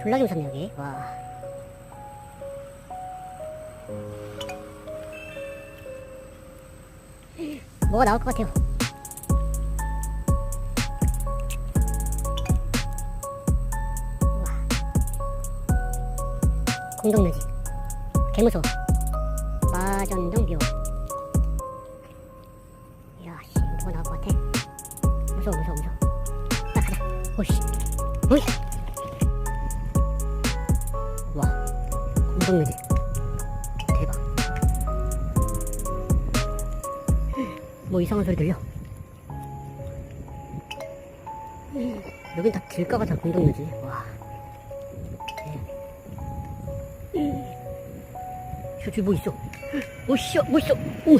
졸라게 무섭네 여기. 와. 뭐가 나올 것 같아요. 공동묘지. 개무서워 마전동 묘. 이야 씨 뭐가 나올 것 같아? 무서워 무서워 무서워. 빨리 가자. 오이씨. 오이 와 공동묘지 대박. 뭐 이상한 소리 들려? 여긴 다 길가 같아 공동묘지. 와. 네. 저기 뭐 있어? 오씨 뭐 있어? 오